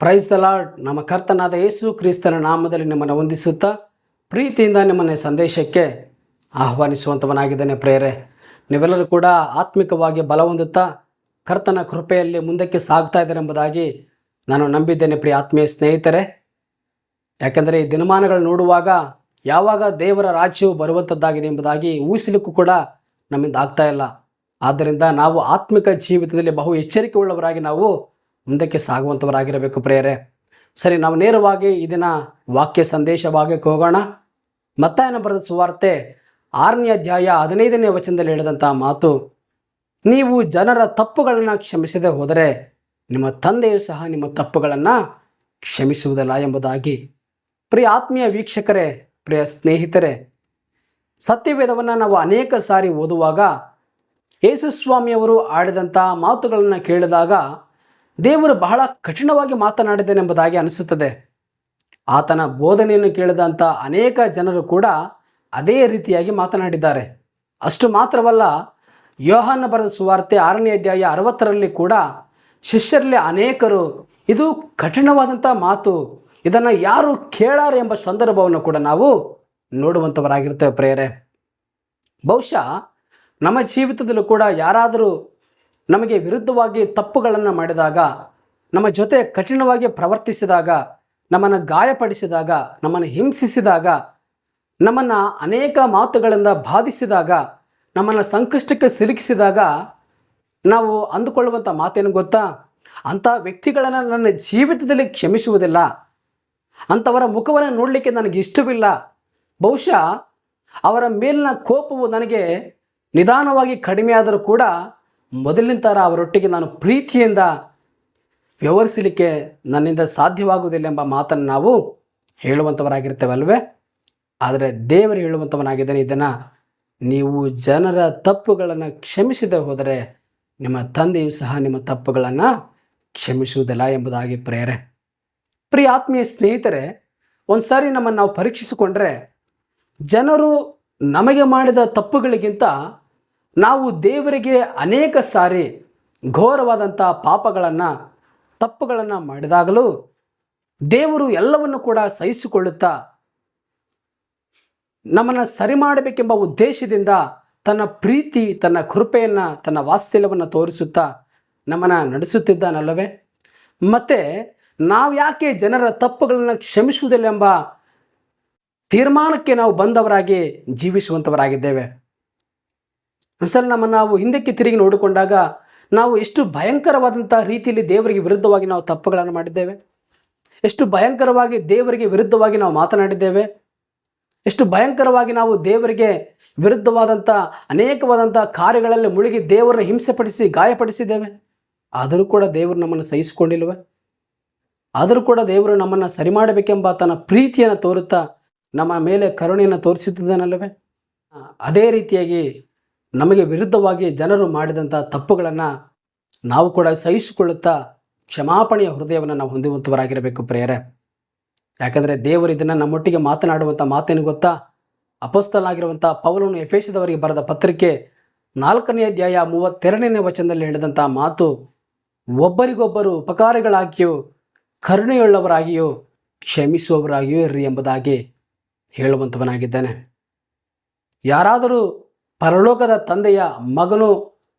Praise the lord ನಮ್ಮ ಕರ್ತನಾದ ಯೇಸು ಕ್ರಿಸ್ತನ ನಾಮದಲ್ಲಿ ನಿಮ್ಮನ್ನು ವಂದಿಸುತ್ತಾ ಪ್ರೀತಿಯಿಂದ ನಿಮ್ಮನ್ನು ಸಂದೇಶಕ್ಕೆ ಆಹ್ವಾನಿಸುವಂಥವನಾಗಿದ್ದೇನೆ ಪ್ರೇರೆ ನೀವೆಲ್ಲರೂ ಕೂಡ ಆತ್ಮಿಕವಾಗಿ ಬಲ ಕರ್ತನ ಕೃಪೆಯಲ್ಲಿ ಮುಂದಕ್ಕೆ ಸಾಗ್ತಾ ಇದ್ದಾರೆ ಎಂಬುದಾಗಿ ನಾನು ನಂಬಿದ್ದೇನೆ ಪ್ರಿಯ ಆತ್ಮೀಯ ಸ್ನೇಹಿತರೆ. ಯಾಕೆಂದರೆ ಈ ದಿನಮಾನಗಳು ನೋಡುವಾಗ ಯಾವಾಗ ದೇವರ ರಾಜ್ಯವು ಬರುವಂಥದ್ದಾಗಿದೆ ಎಂಬುದಾಗಿ ಊಹಿಸಲಿಕ್ಕೂ ಕೂಡ ನಮ್ಮಿಂದ ಆಗ್ತಾ ಇಲ್ಲ. ಆದ್ದರಿಂದ ನಾವು ಆತ್ಮಿಕ ಜೀವಿತದಲ್ಲಿ ಬಹು ಎಚ್ಚರಿಕೆ ಉಳ್ಳವರಾಗಿ ನಾವು ಮುಂದಕ್ಕೆ ಸಾಗುವಂಥವರಾಗಿರಬೇಕು ಪ್ರೇಯರೇ. ಸರಿ, ನಾವು ನೇರವಾಗಿ ಇದನ್ನ ವಾಕ್ಯ ಸಂದೇಶವಾಗಿ ಹೋಗೋಣ. ಮತ್ತಾಯನ ಬರೆದ ಸುವಾರ್ತೆ ಆರನೇ ಅಧ್ಯಾಯ ಹದಿನೈದನೇ ವಚನದಲ್ಲಿ ಹೇಳಿದಂಥ ಮಾತು, ನೀವು ಜನರ ತಪ್ಪುಗಳನ್ನು ಕ್ಷಮಿಸದೆ ಹೋದರೆ ನಿಮ್ಮ ತಂದೆಯು ಸಹ ನಿಮ್ಮ ತಪ್ಪುಗಳನ್ನು ಕ್ಷಮಿಸುವುದಿಲ್ಲ ಎಂಬುದಾಗಿ. ಪ್ರಿಯ ಆತ್ಮೀಯ ವೀಕ್ಷಕರೇ, ಪ್ರಿಯ ಸ್ನೇಹಿತರೆ, ಸತ್ಯವೇದವನ್ನು ನಾವು ಅನೇಕ ಸಾರಿ ಓದುವಾಗ ಯೇಸುಸ್ವಾಮಿಯವರು ಆಡಿದಂಥ ಮಾತುಗಳನ್ನು ಕೇಳಿದಾಗ ದೇವರು ಬಹಳ ಕಠಿಣವಾಗಿ ಮಾತನಾಡಿದನೆಂಬುದಾಗಿ ಅನಿಸುತ್ತದೆ. ಆತನ ಬೋಧನೆಯನ್ನು ಕೇಳಿದಂಥ ಅನೇಕ ಜನರು ಕೂಡ ಅದೇ ರೀತಿಯಾಗಿ ಮಾತನಾಡಿದ್ದಾರೆ. ಅಷ್ಟು ಮಾತ್ರವಲ್ಲ, ಯೋಹಾನ ಬರೆದ ಸುವಾರ್ತೆ ಆರನೇ ಅಧ್ಯಾಯ ಅರವತ್ತರಲ್ಲಿ ಕೂಡ ಶಿಷ್ಯರಲ್ಲಿ ಅನೇಕರು ಇದು ಕಠಿಣವಾದಂಥ ಮಾತು, ಇದನ್ನು ಯಾರು ಕೇಳಾರೆ ಎಂಬ ಸಂದರ್ಭವನ್ನು ಕೂಡ ನಾವು ನೋಡುವಂಥವರಾಗಿರ್ತೇವೆ ಪ್ರೇಯರೆ. ಬಹುಶಃ ನಮ್ಮ ಜೀವಿತದಲ್ಲೂ ಕೂಡ ಯಾರಾದರೂ ನಮಗೆ ವಿರುದ್ಧವಾಗಿ ತಪ್ಪುಗಳನ್ನು ಮಾಡಿದಾಗ, ನಮ್ಮ ಜೊತೆ ಕಠಿಣವಾಗಿ ಪ್ರವರ್ತಿಸಿದಾಗ, ನಮ್ಮನ್ನು ಗಾಯಪಡಿಸಿದಾಗ, ನಮ್ಮನ್ನು ಹಿಂಸಿಸಿದಾಗ, ನಮ್ಮನ್ನು ಅನೇಕ ಮಾತುಗಳಿಂದ ಬಾಧಿಸಿದಾಗ, ನಮ್ಮನ್ನು ಸಂಕಷ್ಟಕ್ಕೆ ಸಿಲುಕಿಸಿದಾಗ ನಾವು ಅಂದುಕೊಳ್ಳುವಂಥ ಮಾತೇನು ಗೊತ್ತಾ? ಅಂಥ ವ್ಯಕ್ತಿಗಳನ್ನು ನನ್ನ ಜೀವಿತದಲ್ಲಿ ಕ್ಷಮಿಸುವುದಿಲ್ಲ. ಅಂಥವರ ಮುಖವನ್ನು ನೋಡಲಿಕ್ಕೆ ನನಗೆ ಇಷ್ಟವಿಲ್ಲ. ಬಹುಶಃ ಅವರ ಮೇಲಿನ ಕೋಪವು ನನಗೆ ನಿಧಾನವಾಗಿ ಕಡಿಮೆಯಾದರೂ ಕೂಡ ಮೊದಲಿನ ಥರ ಅವರೊಟ್ಟಿಗೆ ನಾನು ಪ್ರೀತಿಯಿಂದ ವ್ಯವಹರಿಸಲಿಕ್ಕೆ ನನ್ನಿಂದ ಸಾಧ್ಯವಾಗುವುದಿಲ್ಲ ಎಂಬ ಮಾತನ್ನು ನಾವು ಹೇಳುವಂಥವರಾಗಿರ್ತೇವಲ್ವೇ? ಆದರೆ ದೇವರು ಹೇಳುವಂಥವನಾಗಿದ್ದಾನೆ. ಇದನ್ನು ನೀವು ಜನರ ತಪ್ಪುಗಳನ್ನು ಕ್ಷಮಿಸದೆ ಹೋದರೆ ನಿಮ್ಮ ತಂದೆಯು ಸಹ ನಿಮ್ಮ ತಪ್ಪುಗಳನ್ನು ಕ್ಷಮಿಸುವುದಿಲ್ಲ ಎಂಬುದಾಗಿ ಪ್ರೇರೆ. ಪ್ರಿಯ ಆತ್ಮೀಯ ಸ್ನೇಹಿತರೆ ಒಂದು ಸಾರಿ ನಮ್ಮನ್ನು ನಾವು ಪರೀಕ್ಷಿಸಿಕೊಂಡ್ರೆ ಜನರು ನಮಗೆ ಮಾಡಿದ ತಪ್ಪುಗಳಿಗಿಂತ ನಾವು ದೇವರಿಗೆ ಅನೇಕ ಸಾರಿ ಘೋರವಾದಂಥ ಪಾಪಗಳನ್ನು, ತಪ್ಪುಗಳನ್ನು ಮಾಡಿದಾಗಲೂ ದೇವರು ಎಲ್ಲವನ್ನು ಕೂಡ ಸಹಿಸಿಕೊಳ್ಳುತ್ತಾ ನಮ್ಮನ್ನು ಸರಿ ಮಾಡಬೇಕೆಂಬ ಉದ್ದೇಶದಿಂದ ತನ್ನ ಪ್ರೀತಿ, ತನ್ನ ಕೃಪೆಯನ್ನು, ತನ್ನ ವಾತ್ಸಲ್ಯವನ್ನು ತೋರಿಸುತ್ತಾ ನಮ್ಮನ್ನು ನಡೆಸುತ್ತಿದ್ದಾನಲ್ಲವೇ? ಮತ್ತು ನಾವು ಯಾಕೆ ಜನರ ತಪ್ಪುಗಳನ್ನು ಕ್ಷಮಿಸುವುದಿಲ್ಲ ಎಂಬ ತೀರ್ಮಾನಕ್ಕೆ ನಾವು ಬಂದವರಾಗಿ ಜೀವಿಸುವಂಥವರಾಗಿದ್ದೇವೆ ಒಂದ್ಸಲ ನಮ್ಮನ್ನು ನಾವು ಹಿಂದಕ್ಕೆ ತಿರುಗಿ ನೋಡಿಕೊಂಡಾಗ ನಾವು ಎಷ್ಟು ಭಯಂಕರವಾದಂಥ ರೀತಿಯಲ್ಲಿ ದೇವರಿಗೆ ವಿರುದ್ಧವಾಗಿ ನಾವು ತಪ್ಪುಗಳನ್ನು ಮಾಡಿದ್ದೇವೆ. ಎಷ್ಟು ಭಯಂಕರವಾಗಿ ದೇವರಿಗೆ ವಿರುದ್ಧವಾಗಿ ನಾವು ಮಾತನಾಡಿದ್ದೇವೆ. ಎಷ್ಟು ಭಯಂಕರವಾಗಿ ನಾವು ದೇವರಿಗೆ ವಿರುದ್ಧವಾದಂಥ ಅನೇಕವಾದಂಥ ಕಾರ್ಯಗಳಲ್ಲಿ ಮುಳುಗಿ ದೇವರನ್ನು ಹಿಂಸೆಪಡಿಸಿ ಗಾಯಪಡಿಸಿದ್ದೇವೆ. ಆದರೂ ಕೂಡ ದೇವರು ನಮ್ಮನ್ನು ಸಹಿಸಿಕೊಂಡಿಲ್ವೆ ಆದರೂ ಕೂಡ ದೇವರು ನಮ್ಮನ್ನು ಸರಿ ಮಾಡಬೇಕೆಂಬ ತನ್ನ ಪ್ರೀತಿಯನ್ನು ತೋರುತ್ತಾ ನಮ್ಮ ಮೇಲೆ ಕರುಣೆಯನ್ನು ತೋರಿಸುತ್ತಿದ್ದಾನಲ್ಲವೇ? ಅದೇ ರೀತಿಯಾಗಿ ನಮಗೆ ವಿರುದ್ಧವಾಗಿ ಜನರು ಮಾಡಿದಂಥ ತಪ್ಪುಗಳನ್ನು ನಾವು ಕೂಡ ಸಹಿಸಿಕೊಳ್ಳುತ್ತಾ ಕ್ಷಮಾಪಣೆಯ ಹೃದಯವನ್ನು ನಾವು ಹೊಂದುವಂಥವರಾಗಿರಬೇಕು ಪ್ರೇಯರೆ. ಯಾಕಂದರೆ ದೇವರು ಇದನ್ನು ನಮ್ಮೊಟ್ಟಿಗೆ ಮಾತನಾಡುವಂಥ ಮಾತೇನು ಗೊತ್ತಾ? ಅಪಸ್ತಲಾಗಿರುವಂಥ ಪೌಲನು ಎಫೇಸದವರಿಗೆ ಬರೆದ ಪತ್ರಿಕೆ ನಾಲ್ಕನೇ ಅಧ್ಯಾಯ ಮೂವತ್ತೆರಡನೇ ವಚನದಲ್ಲಿ ಹೇಳಿದಂಥ ಮಾತು, ಒಬ್ಬರಿಗೊಬ್ಬರು ಉಪಕಾರಗಳಾಗಿಯೂ ಕರುಣೆಯುಳ್ಳವರಾಗಿಯೂ ಕ್ಷಮಿಸುವವರಾಗಿಯೂ ಇರ್ರಿ ಎಂಬುದಾಗಿ ಹೇಳುವಂಥವನಾಗಿದ್ದಾನೆ ಯಾರಾದರೂ ಪರಲೋಕದ ತಂದೆಯ ಮಗನು,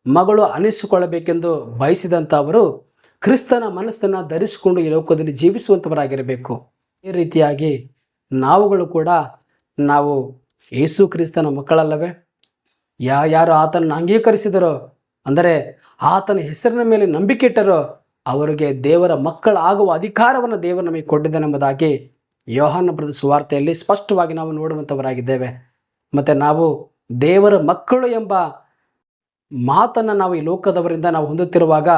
ಮಗಳು ಅನಿಸಿಕೊಳ್ಳಬೇಕೆಂದು ಬಯಸಿದಂಥವರು ಕ್ರಿಸ್ತನ ಮನಸ್ಸನ್ನು ಧರಿಸಿಕೊಂಡು ಈ ಲೋಕದಲ್ಲಿ ಜೀವಿಸುವಂಥವರಾಗಿರಬೇಕು ಈ ರೀತಿಯಾಗಿ ನಾವುಗಳು ಕೂಡ ನಾವು ಯೇಸು ಕ್ರಿಸ್ತನ ಮಕ್ಕಳಲ್ಲವೇ? ಯಾರು ಆತನನ್ನು ಅಂಗೀಕರಿಸಿದರೋ, ಅಂದರೆ ಆತನ ಹೆಸರಿನ ಮೇಲೆ ನಂಬಿಕೆ ಇಟ್ಟರೋ, ಅವರಿಗೆ ದೇವರ ಮಕ್ಕಳಾಗುವ ಅಧಿಕಾರವನ್ನು ದೇವರು ನಮಗೆ ಕೊಟ್ಟಿದ್ದಾನೆಂಬುದಾಗಿ ಯೋಹಾನ ಬರೆದ ಸುವಾರ್ತೆಯಲ್ಲಿ ಸ್ಪಷ್ಟವಾಗಿ ನಾವು ನೋಡುವಂಥವರಾಗಿದ್ದೇವೆ ಮತ್ತು ನಾವು ದೇವರ ಮಕ್ಕಳು ಎಂಬ ಮಾತನ್ನು ನಾವು ಈ ಲೋಕದವರಿಂದ ನಾವು ಹೊಂದುತ್ತಿರುವಾಗ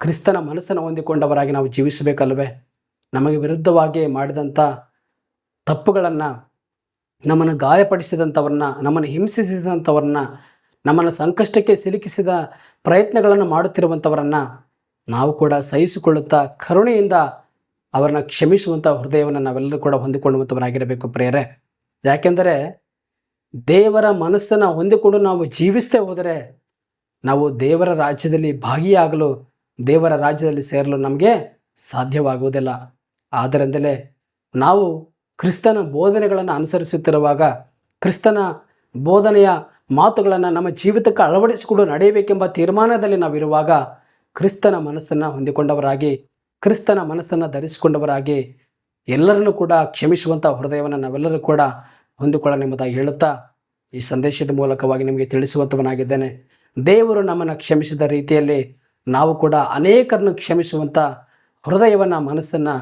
ಕ್ರಿಸ್ತನ ಮನಸ್ಸನ್ನು ಹೊಂದಿಕೊಂಡವರಾಗಿ ನಾವು ಜೀವಿಸಬೇಕಲ್ವೇ? ನಮಗೆ ವಿರುದ್ಧವಾಗಿ ಮಾಡಿದಂಥ ತಪ್ಪುಗಳನ್ನು, ನಮ್ಮನ್ನು ಗಾಯಪಡಿಸಿದಂಥವ್ರನ್ನ, ನಮ್ಮನ್ನು ಹಿಂಸಿಸಿದಂಥವ್ರನ್ನ, ನಮ್ಮನ್ನು ಸಂಕಷ್ಟಕ್ಕೆ ಸಿಲುಕಿಸಿದ ಪ್ರಯತ್ನಗಳನ್ನು ಮಾಡುತ್ತಿರುವಂಥವರನ್ನು ನಾವು ಕೂಡ ಸಹಿಸಿಕೊಳ್ಳುತ್ತಾ ಕರುಣೆಯಿಂದ ಅವರನ್ನು ಕ್ಷಮಿಸುವಂಥ ಹೃದಯವನ್ನು ನಾವೆಲ್ಲರೂ ಕೂಡ ಹೊಂದಿಕೊಳ್ಳುವಂಥವರಾಗಿರಬೇಕು ಪ್ರೇರೆ ಯಾಕೆಂದರೆ ದೇವರ ಮನಸ್ಸನ್ನು ಹೊಂದಿಕೊಂಡು ನಾವು ಜೀವಿಸ್ತೇ ಹೋದರೆ ನಾವು ದೇವರ ರಾಜ್ಯದಲ್ಲಿ ಭಾಗಿಯಾಗಲು, ದೇವರ ರಾಜ್ಯದಲ್ಲಿ ಸೇರಲು ನಮಗೆ ಸಾಧ್ಯವಾಗುವುದಿಲ್ಲ. ಆದ್ದರಿಂದಲೇ ನಾವು ಕ್ರಿಸ್ತನ ಬೋಧನೆಗಳನ್ನು ಅನುಸರಿಸುತ್ತಿರುವಾಗ ಕ್ರಿಸ್ತನ ಬೋಧನೆಯ ಮಾತುಗಳನ್ನು ನಮ್ಮ ಜೀವಿತಕ್ಕೆ ಅಳವಡಿಸಿಕೊಂಡು ನಡೆಯಬೇಕೆಂಬ ತೀರ್ಮಾನದಲ್ಲಿ ನಾವಿರುವಾಗ ಕ್ರಿಸ್ತನ ಮನಸ್ಸನ್ನು ಹೊಂದಿಕೊಂಡವರಾಗಿ, ಕ್ರಿಸ್ತನ ಮನಸ್ಸನ್ನು ಧರಿಸಿಕೊಂಡವರಾಗಿ ಎಲ್ಲರನ್ನೂ ಕೂಡ ಕ್ಷಮಿಸುವಂಥ ಹೃದಯವನ್ನು ನಾವೆಲ್ಲರೂ ಕೂಡ ಹೊಂದಿಕೊಳ್ಳನೆಂಬುದಾಗಿ ಹೇಳುತ್ತಾ ಈ ಸಂದೇಶದ ಮೂಲಕವಾಗಿ ನಿಮಗೆ ತಿಳಿಸುವಂಥವನಾಗಿದ್ದೇನೆ. ದೇವರು ನಮ್ಮನ್ನು ಕ್ಷಮಿಸಿದ ರೀತಿಯಲ್ಲಿ ನಾವು ಕೂಡ ಅನೇಕರನ್ನು ಕ್ಷಮಿಸುವಂಥ ಹೃದಯವನ್ನು, ಮನಸ್ಸನ್ನು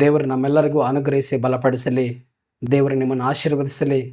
ದೇವರು ನಮ್ಮೆಲ್ಲರಿಗೂ ಅನುಗ್ರಹಿಸಿ, ಬಲಪಡಿಸಲಿ. ದೇವರು ನಿಮ್ಮನ್ನು ಆಶೀರ್ವದಿಸಲಿ.